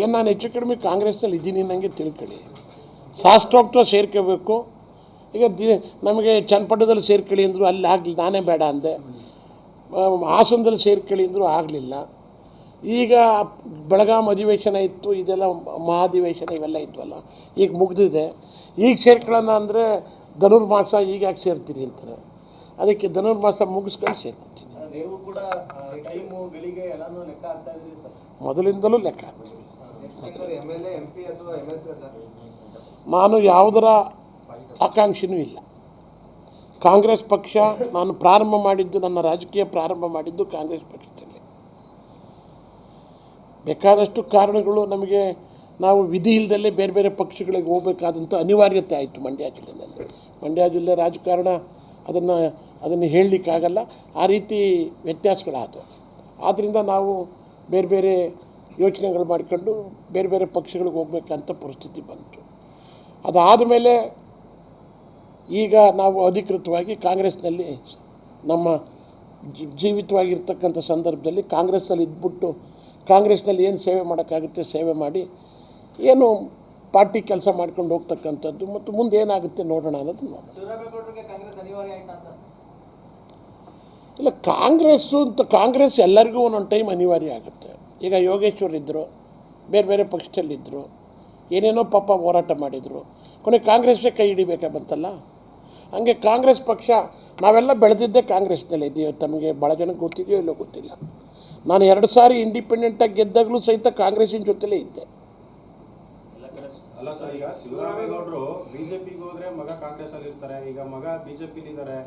ಏನು ನಾನು ಹೆಚ್ಚು ಕಡಿಮೆ ಕಾಂಗ್ರೆಸ್ಸಲ್ಲಿ ಇದ್ದೀನಿ ನನಗೆ ತಿಳ್ಕೊಳ್ಳಿ. ಶಾಸ್ತ್ರೋಕ್ತ ಸೇರ್ಕೋಬೇಕು. ಈಗ ದಿ ನಮಗೆ ಚನ್ನಪಟ್ಟಣದಲ್ಲಿ ಸೇರ್ಕೊಳ್ಳಿ ಅಂದರು ಅಲ್ಲಿ ಆಗಲಿ, ನಾನೇ ಬೇಡ ಅಂದೆ. ಹಾಸನದಲ್ಲಿ ಸೇರ್ಕೊಳ್ಳಿ ಅಂದರು ಆಗಲಿಲ್ಲ. ಈಗ ಬೆಳಗಾಂ ಅಧಿವೇಶನ ಇತ್ತು, ಇದೆಲ್ಲ ಮಹಾಧಿವೇಶನ ಇವೆಲ್ಲ ಇದ್ವಲ್ಲ, ಈಗ ಮುಗ್ದಿದೆ. ಈಗ ಸೇರ್ಕೊಳ್ಳೋಣ ಅಂದರೆ ಧನುರ್ಮಾಸ ಈಗ ಯಾಕೆ ಸೇರ್ತೀರಿ ಅಂತಾರೆ. ಅದಕ್ಕೆ ಧನುರ್ಮಾಸ ಮುಗಿಸ್ಕೊಂಡು ಸೇರ್ಕೊತೀನಿ. ಮೊದಲಿಂದಲೂ ಲೆಕ್ಕ ನಾನು ಯಾವುದರ ಆಕಾಂಕ್ಷೆನೂ ಇಲ್ಲ. ಕಾಂಗ್ರೆಸ್ ಪಕ್ಷ ನಾನು ಪ್ರಾರಂಭ ಮಾಡಿದ್ದು ನನ್ನ ರಾಜಕೀಯ ಪ್ರಾರಂಭ ಮಾಡಿದ್ದು ಕಾಂಗ್ರೆಸ್ ಪಕ್ಷದಲ್ಲಿ. ಬೇಕಾದಷ್ಟು ಕಾರಣಗಳು ನಮಗೆ ನಾವು ವಿಧಿ ಇಲ್ಲದಲ್ಲೇ ಬೇರೆ ಬೇರೆ ಪಕ್ಷಗಳಿಗೆ ಹೋಗಬೇಕಾದಂಥ ಅನಿವಾರ್ಯತೆ ಆಯಿತು ಮಂಡ್ಯ ಜಿಲ್ಲೆಯಲ್ಲಿ. ಮಂಡ್ಯ ಜಿಲ್ಲೆ ರಾಜಕಾರಣ ಅದನ್ನು ಅದನ್ನು ಹೇಳಲಿಕ್ಕಾಗಲ್ಲ. ಆ ರೀತಿ ವ್ಯತ್ಯಾಸಗಳಾದವು. ಆದ್ದರಿಂದ ನಾವು ಬೇರೆ ಬೇರೆ ಯೋಚನೆಗಳು ಮಾಡಿಕೊಂಡು ಬೇರೆ ಬೇರೆ ಪಕ್ಷಗಳಿಗೆ ಹೋಗ್ಬೇಕಂತ ಪರಿಸ್ಥಿತಿ ಬಂತು. ಅದಾದ ಮೇಲೆ ಈಗ ನಾವು ಅಧಿಕೃತವಾಗಿ ಕಾಂಗ್ರೆಸ್ನಲ್ಲಿ ನಮ್ಮ ಜೀವಿತವಾಗಿರ್ತಕ್ಕಂಥ ಸಂದರ್ಭದಲ್ಲಿ ಕಾಂಗ್ರೆಸ್ನಲ್ಲಿ ಇದ್ಬಿಟ್ಟು ಕಾಂಗ್ರೆಸ್ನಲ್ಲಿ ಏನು ಸೇವೆ ಮಾಡೋಕ್ಕಾಗುತ್ತೆ ಸೇವೆ ಮಾಡಿ ಏನು ಪಾರ್ಟಿ ಕೆಲಸ ಮಾಡ್ಕೊಂಡು ಹೋಗ್ತಕ್ಕಂಥದ್ದು ಮತ್ತು ಮುಂದೆ ಏನಾಗುತ್ತೆ ನೋಡೋಣ ಅನ್ನೋದು ನೋಡೋಣ ಶಿವರಾಮೇಗೌಡರಿಗೆ ಕಾಂಗ್ರೆಸ್ ಅನಿವಾರ್ಯ ಆಯ್ತಾ ಅಂತ ಇಲ್ಲ, ಕಾಂಗ್ರೆಸ್ಸು ಅಂತ, ಕಾಂಗ್ರೆಸ್ ಎಲ್ಲರಿಗೂ ಒಂದೊಂದು ಟೈಮ್ ಅನಿವಾರ್ಯ ಆಗುತ್ತೆ. ಈಗ ಯೋಗೇಶ್ವರ್ ಇದ್ದರು ಬೇರೆ ಬೇರೆ ಪಕ್ಷದಲ್ಲಿದ್ದರು ಏನೇನೋ ಪಾಪ ಹೋರಾಟ ಮಾಡಿದರು. ಕೊನೆ ಕಾಂಗ್ರೆಸ್ಸೇ ಕೈ ಹಿಡಿಬೇಕಾ ಬಂತಲ್ಲ? ಹಂಗೆ ಕಾಂಗ್ರೆಸ್ ಪಕ್ಷ, ನಾವೆಲ್ಲ ಬೆಳೆದಿದ್ದೇ ಕಾಂಗ್ರೆಸ್ನಲ್ಲಿ ಇದೆಯೋ ತಮಗೆ ಭಾಳ ಜನಕ್ಕೆ ಗೊತ್ತಿದೆಯೋ ಇಲ್ಲೋ ಗೊತ್ತಿಲ್ಲ. ನಾನು ಎರಡು ಸಾರಿ ಇಂಡಿಪೆಂಡೆಂಟಾಗಿ ಗೆದ್ದಾಗಲೂ ಸಹಿತ ಕಾಂಗ್ರೆಸ್ಸಿನ ಜೊತೆಲೇ ಇದ್ದೆ. ಅಲ್ಲ ಸರ್, ಈಗ ಶಿವರಾಮೇಗೌಡರು ಬಿಜೆಪಿಗೆ ಹೋದ್ರೆ ಮಗ ಕಾಂಗ್ರೆಸ್ ಅಲ್ಲಿ ಇರ್ತಾರೆ ಈಗ ಮಗ ಬಿಜೆಪಿಲಿ ಇದ್ದಾರೆ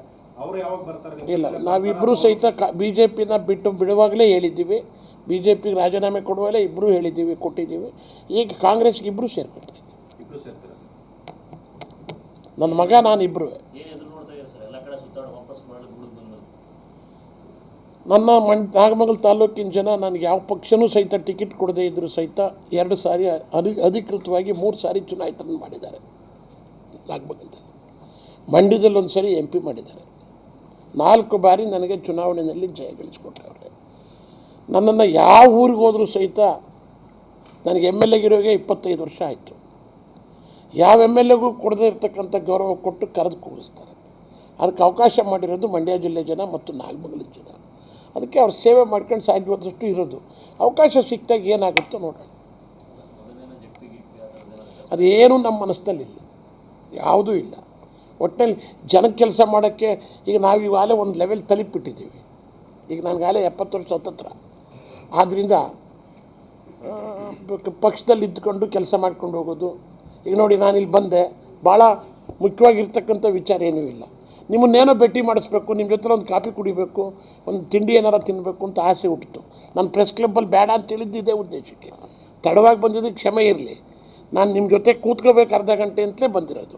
ಅವ್ರು ಯಾವಾಗ ಬರ್ತಾರೆ ಇಲ್ಲ ನಾವಿಬ್ಬರೂ ಸಹಿತ ಕಾ ಬಿ ಜೆ ಪಿನ ಬಿಟ್ಟು ಬಿಡುವಾಗಲೇ ಹೇಳಿದ್ದೀವಿ. ಬಿ ಜೆ ಪಿಗೆ ರಾಜೀನಾಮೆ ಕೊಡುವಾಗಲೇ ಇಬ್ಬರು ಹೇಳಿದ್ದೀವಿ ಕೊಟ್ಟಿದ್ದೀವಿ. ಈಗ ಕಾಂಗ್ರೆಸ್ಗೆ ಇಬ್ಬರು ಸೇರ್ಕೊಳ್ತಾ ಇದ್ದೀವಿ. ಇಬ್ರು ನನ್ನ ಮಗ ನಾನು ಇಬ್ಬರು ಏನು ಎದುರು ನೋಡ್ತಾ ಇದ್ದಾರೆ ಸರ್? ಎಲ್ಲ ಕಡೆ ಸುತ್ತಾಡಿ ವಾಪಸ್ ಮಾಡಿ ಬಿಡುದು ಬಂದು ನನ್ನ ಮಣ್ ನಾಗಮಂಗಲ ತಾಲೂಕಿನ ಜನ ನನಗೆ ಯಾವ ಪಕ್ಷನೂ ಸಹಿತ ಟಿಕೆಟ್ ಕೊಡದೇ ಇದ್ದರೂ ಸಹಿತ ಎರಡು ಸಾರಿ ಅಧಿ ಅಧಿಕೃತವಾಗಿ ಮೂರು ಸಾರಿ ಚುನಾಯಿತರನ್ನು ಮಾಡಿದ್ದಾರೆ. ನಾಗಮಂಗಲದಲ್ಲಿ. ಮಂಡ್ಯದಲ್ಲಿ ಒಂದು ಸರಿ ಎಂ ಪಿ ಮಾಡಿದ್ದಾರೆ. ನಾಲ್ಕು ಬಾರಿ ನನಗೆ ಚುನಾವಣೆಯಲ್ಲಿ ಜಯ ಗಳಿಸ್ಕೊಟ್ಟವ್ರೆ. ನನ್ನನ್ನು ಯಾವ ಊರಿಗೆ ಹೋದರೂ ಸಹಿತ ನನಗೆ ಎಂ ಎಲ್ ಎಗಿರೋಗೆ ಇಪ್ಪತ್ತೈದು ವರ್ಷ ಆಯಿತು. ಯಾವ ಎಂ ಎಲ್ ಎಗೂ ಕೊಡದೇ ಇರತಕ್ಕಂಥ ಗೌರವ ಕೊಟ್ಟು ಕರೆದು ಕೂಗಿಸ್ತಾರೆ ಅದಕ್ಕೆ ಅವಕಾಶ ಮಾಡಿರೋದು ಮಂಡ್ಯ ಜಿಲ್ಲೆ ಜನ ಮತ್ತು ನಾಗಮಂಗಲ ಜನ. ಅದಕ್ಕೆ ಅವ್ರು ಸೇವೆ ಮಾಡ್ಕೊಂಡು ಸಾಧ್ಯವಾದಷ್ಟು ಇರೋದು. ಅವಕಾಶ ಸಿಕ್ತಾಗ ಏನಾಗುತ್ತೋ ನೋಡೋಣ. ಅದೇನು ನಮ್ಮ ಮನಸ್ಸಲ್ಲಿಲ್ಲ ಯಾವುದೂ ಇಲ್ಲ. ಒಟ್ಟಲ್ಲಿ ಜನಕ್ಕೆ ಕೆಲಸ ಮಾಡೋಕ್ಕೆ ಈಗ ನಾವು ಇವಾಗಲೇ ಒಂದು ಲೆವೆಲ್ ತಲುಪಿಟ್ಟಿದ್ದೀವಿ ಈಗ ನನಗಾಗಲೇ ಎಪ್ಪತ್ತು ವರ್ಷ ಹತ್ತತ್ರ ಆದ್ದರಿಂದ ಪಕ್ಷದಲ್ಲಿ ಇದ್ದುಕೊಂಡು ಕೆಲಸ ಮಾಡ್ಕೊಂಡು ಹೋಗೋದು. ಈಗ ನೋಡಿ ನಾನು ಇಲ್ಲಿ ಬಂದೆ. ಭಾಳ ಮುಖ್ಯವಾಗಿರ್ತಕ್ಕಂಥ ವಿಚಾರ ಏನೂ ಇಲ್ಲ. ನಿಮ್ಮನ್ನೇನೋ ಭೇಟಿ ಮಾಡಿಸ್ಬೇಕು, ನಿಮ್ಮ ಜೊತೆ ಒಂದು ಕಾಫಿ ಕುಡಿಬೇಕು, ಒಂದು ತಿಂಡಿ ಏನಾರ ತಿನ್ನಬೇಕು ಅಂತ ಆಸೆ ಹುಟ್ಟಿತು. ನಾನು ಪ್ರೆಸ್ ಕ್ಲಬ್ಬಲ್ಲಿ ಬೇಡ ಅಂತ ಹೇಳಿದ್ದು ಇದೇ ಉದ್ದೇಶಕ್ಕೆ. ತಡವಾಗಿ ಬಂದಿದ್ದಕ್ಕೆ ಕ್ಷಮೆ ಇರಲಿ. ನಾನು ನಿಮ್ಮ ಜೊತೆ ಕೂತ್ಕೋಬೇಕು ಅರ್ಧ ಗಂಟೆ ಅಂತಲೇ ಬಂದಿರೋದು.